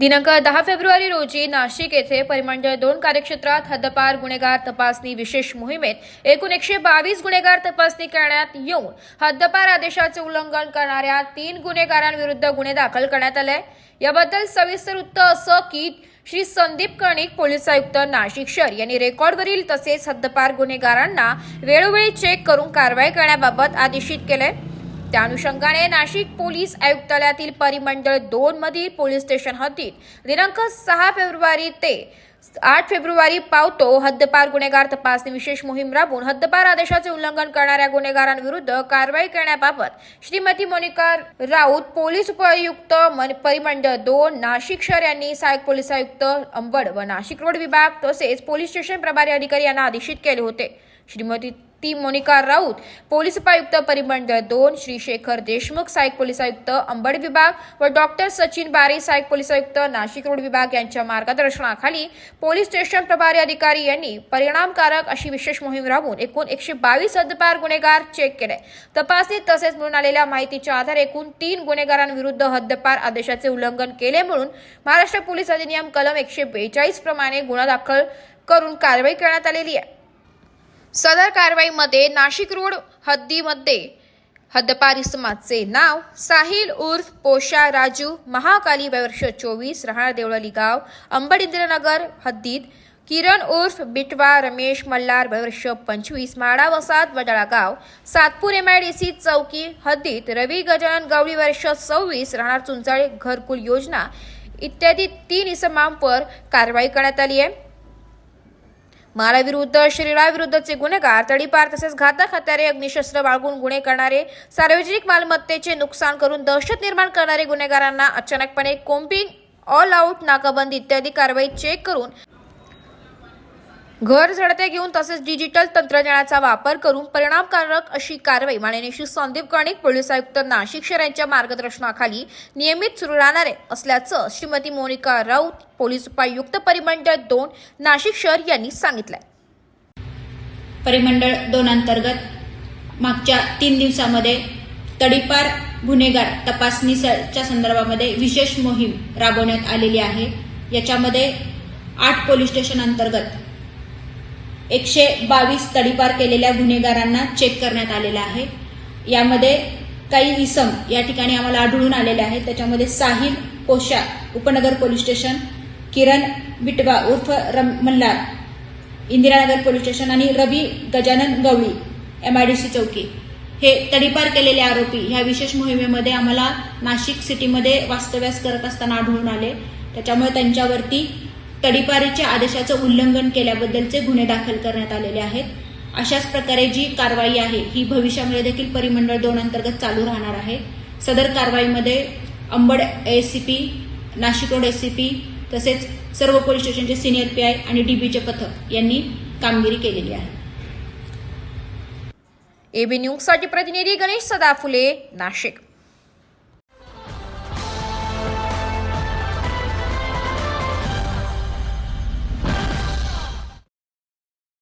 दिनांक दहा फेब्रुवारी रोजी नाशिक येथे परिमंडळ दोन कार्यक्षेत्रात हद्दपार गुन्हेगार तपासणी विशेष मोहिमेत एकूण एकशे बावीस गुन्हेगार तपासणी करण्यात येऊन हद्दपार आदेशाचे उल्लंघन करणाऱ्या तीन गुन्हेगारांविरुद्ध गुन्हे दाखल करण्यात आले. याबद्दल सविस्तर वृत्त असं की श्री संदीप कर्णिक पोलीस आयुक्त नाशिक शहर यांनी रेकॉर्डवरील तसेच हद्दपार गुन्हेगारांना वेळोवेळी चेक करून कारवाई करण्याबाबत आदेशित केले. त्या अनुषंगाने नाशिक पोलीस आयुक्तालयातील परिमंडळ दोन मधील पोलीस स्टेशन हद्दीत दिनांक सहा फेब्रुवारी ते आठ फेब्रुवारी पावतो हद्दपार गुन्हेगार तपासणी विशेष मोहीम राबवून हद्दपार आदेशाचे उल्लंघन करणाऱ्या गुन्हेगारांविरुद्ध कारवाई करण्याबाबत श्रीमती मोनिका राऊत पोलीस उपायुक्त मन- परिमंडळ दोन नाशिक शहर यांनी सहाय्यक पोलीस आयुक्त अंबड व नाशिक रोड विभाग तसेच पोलीस स्टेशन प्रभारी अधिकारी यांना आदेशित केले होते. श्रीमती ती मोनिका राऊत पोलीस उपायुक्त परिमंडळ दोन श्री शेखर देशमुख सहाय्यक पोलीस आयुक्त अंबड विभाग व डॉक्टर सचिन बारे सहाय्यक पोलीस आयुक्त नाशिक रोड विभाग यांच्या मार्गदर्शनाखाली पोलीस स्टेशन प्रभारी अधिकारी यांनी परिणामकारक अशी विशेष मोहीम राबवून एकूण एकशे बावीस हद्दपार गुन्हेगार चेक केले. तपासणीत तसेच मिळून आलेल्या माहितीच्या आधारे एकूण तीन गुन्हेगारांविरुद्ध हद्दपार आदेशाचे उल्लंघन केले म्हणून महाराष्ट्र पोलीस अधिनियम कलम एकशे बेचाळीस प्रमाणे गुन्हा दाखल करून कारवाई करण्यात आलेली आहे. सदर कारवाईमध्ये नाशिक रोड हद्दीमध्ये हद्दपार इसमाचे नाव साहिल उर्फ पोशा राजू महाकाली वर्ष चोवीस राहणार देवळली गाव अंबड इंदिरानगर हद्दीत किरण उर्फ बिटवा रमेश मल्हार वर्ष पंचवीस माडा वसात वडाळा गाव सातपूर सी चौकी हद्दीत रवी गजानन गवळी वर्ष सव्वीस राहणार चुंचाळे घरकुल योजना इत्यादी तीन इसमांवर कारवाई करण्यात आली आहे. माराविरुद्ध शरीराविरुद्धचे गुन्हेगार तडीपार तसेच घातक हत्यारे अग्निशस्त्र बाळगून गुन्हे करणारे सार्वजनिक मालमत्तेचे नुकसान करून दहशत निर्माण करणारे गुन्हेगारांना अचानकपणे कोम्पिंग ऑल आऊट नाकाबंदी इत्यादी कारवाई चेक करून घर झडते घेऊन तसेच डिजिटल तंत्रज्ञानाचा वापर करून परिणामकारक अशी कारवाई माननीय श्री संदीप कर्णिक पोलीस आयुक्त नाशिक शहर यांच्या मार्गदर्शनाखाली नियमित सुरू राहणार आहे. असल्याचं श्रीमती मोनिका राऊत पोलीस उपायुक्त परिमंडळ दोन नाशिक शहर यांनी सांगितलंय. परिमंडळ दोन अंतर्गत मागच्या तीन दिवसामध्ये तडीपार गुन्हेगार तपासणीच्या संदर्भामध्ये विशेष मोहीम राबवण्यात आलेली आहे. याच्यामध्ये आठ पोलीस स्टेशन अंतर्गत एकशे बावीस तडीपार केलेल्या गुन्हेगारांना चेक करण्यात आलेला आहे. यामध्ये काही इसम या ठिकाणी आम्हाला आढळून आलेले आहेत. त्याच्यामध्ये साहिल कोशा उपनगर पोलीस स्टेशन किरण बिटवा उर्फ रम मल्हार इंदिरानगर पोलीस स्टेशन आणि रवी गजानन गवळी एमआयडीसी चौकी. हे तडीपार केलेले आरोपी ह्या विशेष मोहिमेमध्ये आम्हाला नाशिक सिटीमध्ये वास्तव्यास करत असताना आढळून आले. त्याच्यामुळे त्यांच्यावरती तडीपारीच्या आदेशाचं उल्लंघन केल्याबद्दलचे गुन्हे दाखल करण्यात आलेले आहेत. अशाच प्रकारे जी कारवाई आहे ही भविष्यामध्ये देखील परिमंडळ दोन अंतर्गत चालू राहणार आहे. सदर कारवाईमध्ये Ambad ACP Nashik road ACP तसेच सर्व पोलीस स्टेशनचे सिनियर पीआय आणि डीबीचे पथक यांनी कामगिरी केलेली आहे. एबी न्यूजसाठी प्रतिनिधी गणेश सदाफुले नाशिक.